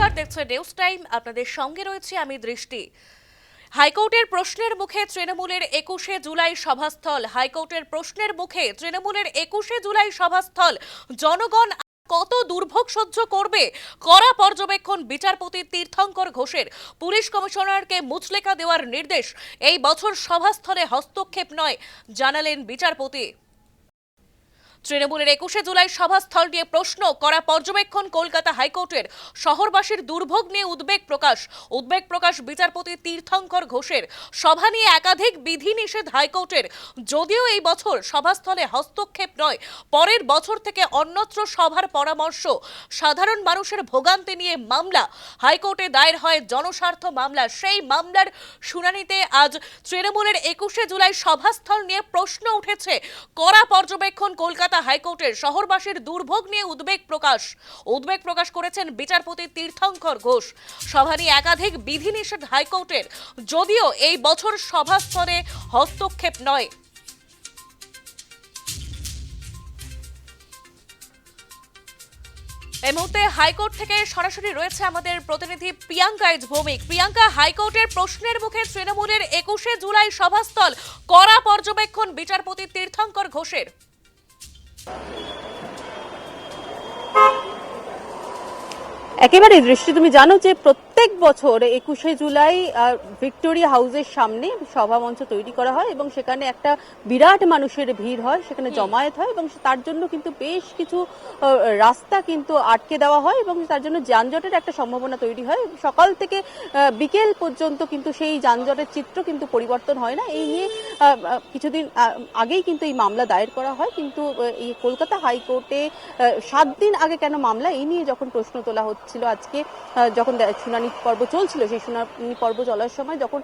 নমস্কার দেখছেন news time আপনাদের সঙ্গে রয়েছে আমি দৃষ্টি। হাইকোর্টের প্রশ্নের মুখে তৃণমূলের একুশে জুলাই সভাস্থল। হাইকোর্টের প্রশ্নের মুখে তৃণমূলের একুশে জুলাই সভাস্থল। জনগণ কত দুর্ভোগ সহ্য করবে? কড়া পর্যবেক্ষণ বিচারপতি তীর্থঙ্কর ঘোষের। পুলিশ কমিশনারকে মুচলেকা দেওয়ার নির্দেশ। এই বছর সভাস্থলে হস্তক্ষেপ নয়, জানালেন বিচারপতি। তৃণমূলের একুশে জুলাই সভাস্থল নিয়ে প্রশ্ন করা পর্যবেক্ষণ কলকাতা হাইকোর্টের শহরবাসীর দুর্ভোগ নিয়ে উদ্বেগ প্রকাশ। উদ্বেগ প্রকাশ বিচারপতি তীর্থঙ্কর ঘোষের। সভা নিয়ে একাধিক বিধিনিষেধ হাইকোর্টের। যদিও এই বছর সভাস্থলে হস্তক্ষেপ নয়, পরের বছর থেকে অন্যত্র সভার পরামর্শ। সাধারণ মানুষের ভোগান্তি নিয়ে মামলা। হাইকোর্টে দায়ের হয় জনস্বার্থ মামলা। সেই মামলার শুনানিতে আজ তৃণমূলের একুশে জুলাই সভাস্থল নিয়ে প্রশ্ন উঠেছে। কড়া পর্যবেক্ষণ কলকাতা হাইকোর্টের শহরবাসীর দুর্ভোগ নিয়ে উদ্বেগ প্রকাশ। উদ্বেগ প্রকাশ করেছেন বিচারপতি তীর্থঙ্কর ঘোষ। সভা নিয়ে একাধিক বিধিনিষেধ হাইকোর্টের, যদিও এই বছর সভাস্থলে হস্তক্ষেপ নয়। এই মুহূর্তে হাইকোর্ট থেকে সরাসরি রয়েছে আমাদের প্রতিনিধি প্রিয়াঙ্কা ইজ ভৌমিক। প্রিয়াঙ্কা, হাইকোর্টের প্রশ্নের মুখে তৃণমূলের একুশে জুলাই সভাস্থল কড়া পর্যবেক্ষণ বিচারপতি তীর্থঙ্কর ঘোষের। একেবারে দৃষ্টি তুমি জানো যে প্রত্যেক বছর একুশে জুলাই ভিক্টোরিয়া হাউসের সামনে সভা মঞ্চ তৈরি করা হয় এবং সেখানে একটা বিরাট মানুষের ভিড় হয় সেখানে জমায়েত হয় এবং তার জন্য কিন্তু বেশ কিছু রাস্তা কিন্তু আটকে দেওয়া হয় এবং তার জন্য যানজটের একটা সম্ভাবনা তৈরি হয়। সকাল থেকে বিকেল পর্যন্ত কিন্তু সেই যানজটের চিত্র কিন্তু পরিবর্তন হয় না। এই নিয়ে কিছুদিন আগেই কিন্তু এই মামলা দায়ের করা হয়। কিন্তু এই কলকাতা হাইকোর্টে সাত দিন আগে কেন মামলা? এই নিয়ে যখন প্রশ্ন তোলা হচ্ছিল আজকে যখন দে- শুনানি পর্ব চলছিল, সেই শুনানি পর্ব চলার সময় যখন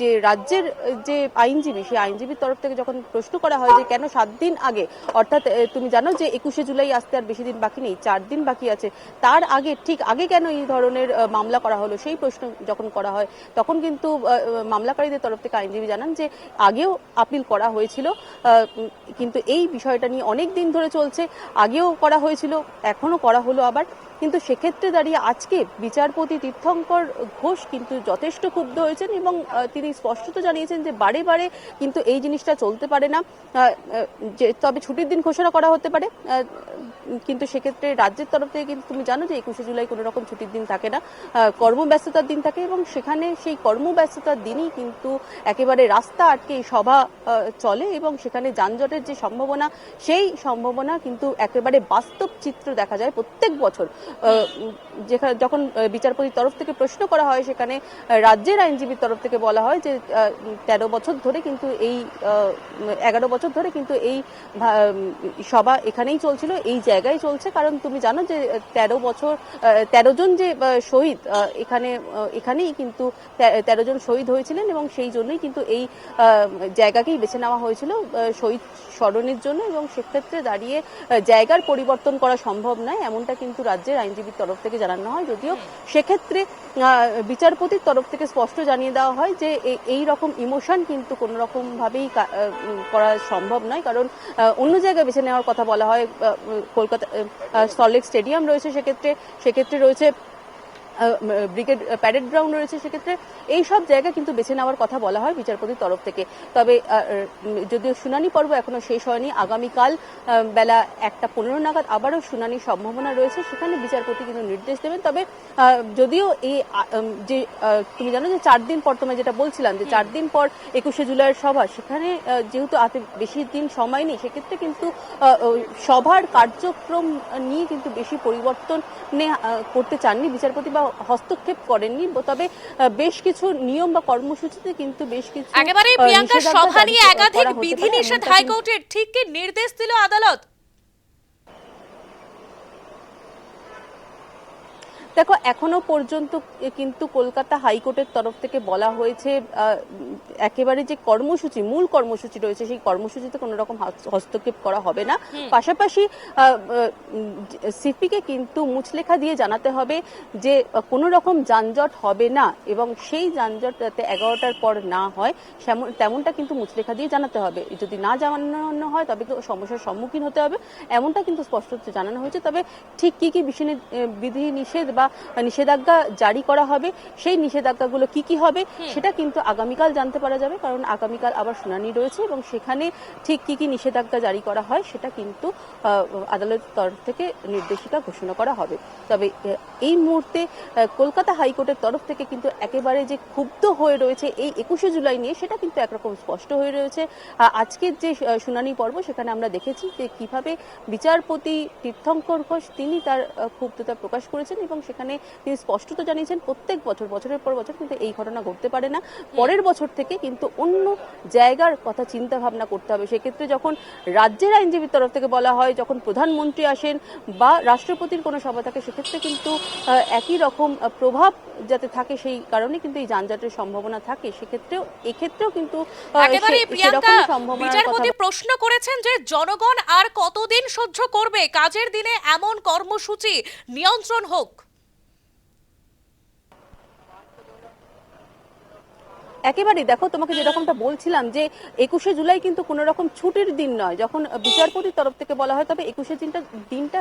যে রাজ্যের, যে আইনজীবী, সেই আইনজীবীর তরফ থেকে যখন প্রশ্ন করা হয় যে কেন সাত দিন আগে, অর্থাৎ তুমি জানো যে একুশে জুলাই আসতে আর বেশি দিন বাকি নেই, চার দিন বাকি আছে, তার আগে, ঠিক আগে কেন এই ধরনের মামলা করা হলো, সেই প্রশ্ন যখন করা হয়, তখন কিন্তু মামলাকারীদের তরফ থেকে আইনজীবী জানান যে আগেও আপিল করা হয়েছিল কিন্তু এই বিষয়টা নিয়ে অনেক দিন ধরে চলছে, আগেও করা হয়েছিল এখনও করা হলো আবার কিন্তু সেক্ষেত্রে দাঁড়িয়ে আজকে বিচারপতি তীর্থঙ্কর ঘোষ কিন্তু যথেষ্ট ক্ষুব্ধ হয়েছেন এবং তিনি স্পষ্টত জানিয়েছেন যে বারে বারে কিন্তু এই জিনিসটা চলতে পারে না। যে তবে ছুটির দিন ঘোষণা করা হতে পারে। কিন্তু সেক্ষেত্রে রাজ্যের তরফ থেকে কিন্তু তুমি জানো যে একুশে জুলাই কোনো রকম ছুটির দিন থাকে না। কর্মব্যস্ততার দিন থাকে এবং সেখানে সেই কর্মব্যস্ততার দিনই কিন্তু একেবারে রাস্তা আটকে এই সভা চলে এবং সেখানে যানজটের যে সম্ভাবনা, সেই সম্ভাবনা কিন্তু একেবারে বাস্তব চিত্র দেখা যায় প্রত্যেক বছর। যেখানে যখন বিচারপতির তরফ থেকে প্রশ্ন করা হয়, সেখানে রাজ্যের আইনজীবীর তরফ থেকে বলা হয় যে তেরো বছর ধরে কিন্তু এই এগারো বছর ধরে কিন্তু এই সভা এখানেই চলছিল। এই জায়গায় চলছে কারণ তুমি জানো যে তেরো বছর তেরো জন যে শহীদ এখানে এখানেই কিন্তু তেরো জন শহীদ হয়েছিলেন এবং সেই জন্যই কিন্তু এই জায়গাকেই বেছে নেওয়া হয়েছিল শহীদ স্মরণের জন্য এবং সেক্ষেত্রে দাঁড়িয়ে জায়গার পরিবর্তন করা সম্ভব নয় এমনটা কিন্তু রাজ্যের আইনজীবীর তরফ থেকে জানানো হয়। যদিও সেক্ষেত্রে বিচারপতির তরফ থেকে স্পষ্ট জানিয়ে দেওয়া হয় যে এই- রকম ইমোশন কিন্তু কোনো রকম ভাবেই কা- আহ, করা সম্ভব নয় কারণ অন্য জায়গায় বেছে নেওয়ার কথা বলা হয় কলকাতা সল্টলেক স্টেডিয়াম রয়েছে সেক্ষেত্রে সেক্ষেত্রে রয়েছে ব্রিগেড প্যারেড গ্রাউন্ড রয়েছে সেক্ষেত্রে। এই সব জায়গা কিন্তু বেছে নেওয়ার কথা বলা হয় বিচারপতির তরফ থেকে। তবে যদিও শুনানি পর্ব এখনও শেষ হয়নি, আগামীকাল বেলা একটা পনেরো নাগাদ আবারও শুনানির সম্ভাবনা রয়েছে। সেখানে বিচারপতি কিন্তু নির্দেশ দেবেন। তবে যদিও এই যে তুমি জানো যে চার দিন পর তোমায় যেটা বলছিলাম যে চার দিন পর একুশে জুলাইয়ের সভা, সেখানে যেহেতু হাতে বেশি দিন সময় নেই, সেক্ষেত্রে কিন্তু সভার কার্যক্রম নিয়ে কিন্তু বেশি পরিবর্তন করতে চাননি বিচারপতি বা হস্তক্ষেপ করেননি তবে বেশ কিছু নিয়ম বা কর্মসূচিতে কিন্তু বেশ কিছু একেবারে প্রিয়াঙ্কা সভা নিয়ে একাধিক বিধিনিষেধ হাইকোর্টের ঠিক কি নির্দেশ দিল আদালত? দেখো এখনও পর্যন্ত কিন্তু কলকাতা হাইকোর্টের তরফ থেকে বলা হয়েছে একেবারে যে কর্মসূচি মূল কর্মসূচি রয়েছে সেই কর্মসূচিতে কোনো রকম হস্তক্ষেপ করা হবে না। পাশাপাশি সিপিকে কিন্তু মুচলেখা দিয়ে জানাতে হবে যে কোনো রকম যানজট হবে না এবং সেই যানজট যাতে এগারোটার পর না হয় তেমনটা কিন্তু মুচলেখা দিয়ে জানাতে হবে। যদি না জানানো হয় তবে সমস্যার সম্মুখীন হতে হবে। এমনটা কিন্তু স্পষ্ট জানানো হয়েছে। তবে ঠিক কি কি বিধি নিষেধ বা নিষেধাজ্ঞা জারি করা হবে সেই নিষেধাজ্ঞাগুলো কি কি হবে সেটা কিন্তু আগামীকাল জানতে পারা যাবে কারণ আগামীকাল আবার শুনানি রয়েছে এবং সেখানে ঠিক কি কি নিষেধাজ্ঞা জারি করা হয় সেটা কিন্তু আদালতের তরফ থেকে নির্দেশিকা ঘোষণা করা হবে। তবে এই মুহূর্তে কলকাতা হাইকোর্টের তরফ থেকে কিন্তু একেবারে যে ক্ষুব্ধ হয়ে রয়েছে এই একুশে জুলাই নিয়ে সেটা কিন্তু একরকম স্পষ্ট হয়ে রয়েছে। আজকের যে শুনানি পর্ব সেখানে আমরা দেখেছি যে কীভাবে বিচারপতি তীর্থঙ্কর ঘোষ তিনি তার ক্ষুব্ধতা প্রকাশ করেছেন এবং সেখানে তিনি স্পষ্টত জানিয়েছেন প্রত্যেক বছর বছরের পর বছর কিন্তু এই ঘটনা ঘটতে পারে না। পরের বছর থেকে কিন্তু অন্য জায়গার কথা চিন্তা ভাবনা করতে হবে। সেক্ষেত্রে যখন রাজ্যের আইনজীবীর তরফ থেকে বলা হয় যখন প্রধানমন্ত্রী আসেন বা রাষ্ট্রপতির কোনো সভা থাকে সেক্ষেত্রে কিন্তু একই রকম প্রভাব যাতে থাকে সেই কারণে কিন্তু এই যানজটের সম্ভাবনা থাকে। সেক্ষেত্রেও এক্ষেত্রেও কিন্তু বিচারপতি প্রশ্ন করেছেন যে জনগণ আর কতদিন সহ্য করবে? কাজের দিনে এমন কর্মসূচি নিয়ন্ত্রণ হোক। একেবারেই দেখো তোমাকে যেরকমটা বলছিলাম যে একুশে জুলাই কিন্তু কোনো রকম ছুটির দিন নয় যখন বিচারপতির তরফ থেকে বলা হয় তবে একুশে দিনটা দিনটা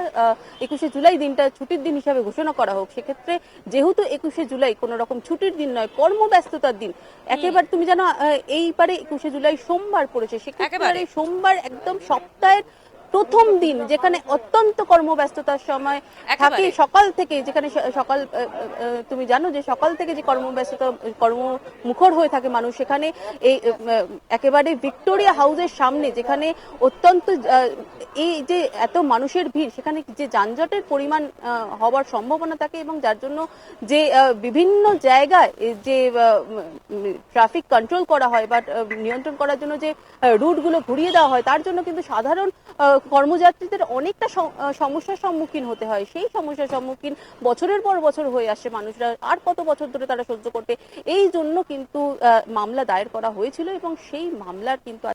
একুশে জুলাই দিনটা ছুটির দিন হিসাবে ঘোষণা করা হোক সেক্ষেত্রে যেহেতু একুশে জুলাই কোনো রকম ছুটির দিন নয় কর্মব্যস্ততার দিন একেবারে তুমি জানো এইবারে একুশে জুলাই সোমবার পড়েছে সেক্ষেত্রে। সোমবার একদম সপ্তাহের প্রথম দিন যেখানে অত্যন্ত কর্মব্যস্ততার সময় থাকে সকাল থেকে যেখানে সকাল তুমি জানো যে সকাল থেকে যে কর্মব্যস্ততা কর্মমুখর হয়ে থাকে মানুষ সেখানে এই একেবারে ভিক্টোরিয়া হাউসের সামনে যেখানে অত্যন্ত এই যে এত মানুষের ভিড় সেখানে যে যানজটের পরিমাণ হওয়ার সম্ভাবনা থাকে এবং যার জন্য যে বিভিন্ন জায়গায় যে ট্রাফিক কন্ট্রোল করা হয় বা নিয়ন্ত্রণ করার জন্য যে রুটগুলো ঘুরিয়ে দেওয়া হয় তার জন্য কিন্তু সাধারণ কর্মযাত্রীদের অনেকটা সমস্যার সম্মুখীন হতে হয়। সেই সমস্যার সম্মুখীন বছরের পর বছর হয়ে আসছে মানুষরা। আর কত বছর ধরে তারা সহ্য করতে এই জন্য কিন্তু মামলা দায়ের করা হয়েছিল এবং সেই মামলার কিন্তু